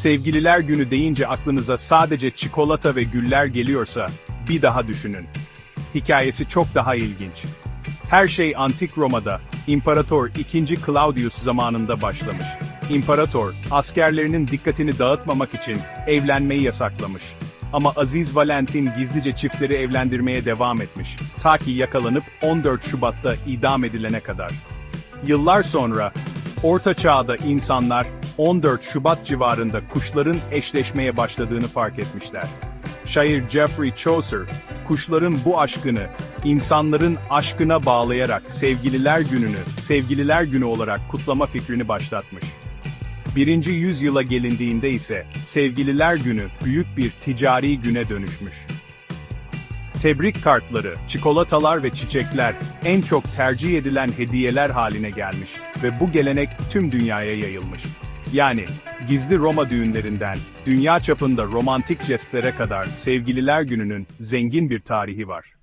Sevgililer günü deyince aklınıza sadece çikolata ve güller geliyorsa, bir daha düşünün. Hikayesi çok daha ilginç. Her şey antik Roma'da, İmparator II. Claudius zamanında başlamış. İmparator, askerlerinin dikkatini dağıtmamak için evlenmeyi yasaklamış. Ama Aziz Valentin gizlice çiftleri evlendirmeye devam etmiş. Ta ki yakalanıp 14 Şubat'ta idam edilene kadar. Yıllar sonra, Orta Çağ'da insanlar 14 Şubat civarında kuşların eşleşmeye başladığını fark etmişler. Şair Geoffrey Chaucer, kuşların bu aşkını, insanların aşkına bağlayarak Sevgililer Günü'nü, Sevgililer Günü olarak kutlama fikrini başlatmış. Birinci yüzyıla gelindiğinde ise Sevgililer Günü büyük bir ticari güne dönüşmüş. Tebrik kartları, çikolatalar ve çiçekler en çok tercih edilen hediyeler haline gelmiş ve bu gelenek tüm dünyaya yayılmış. Yani gizli Roma düğünlerinden dünya çapında romantik jestlere kadar Sevgililer Günü'nün zengin bir tarihi var.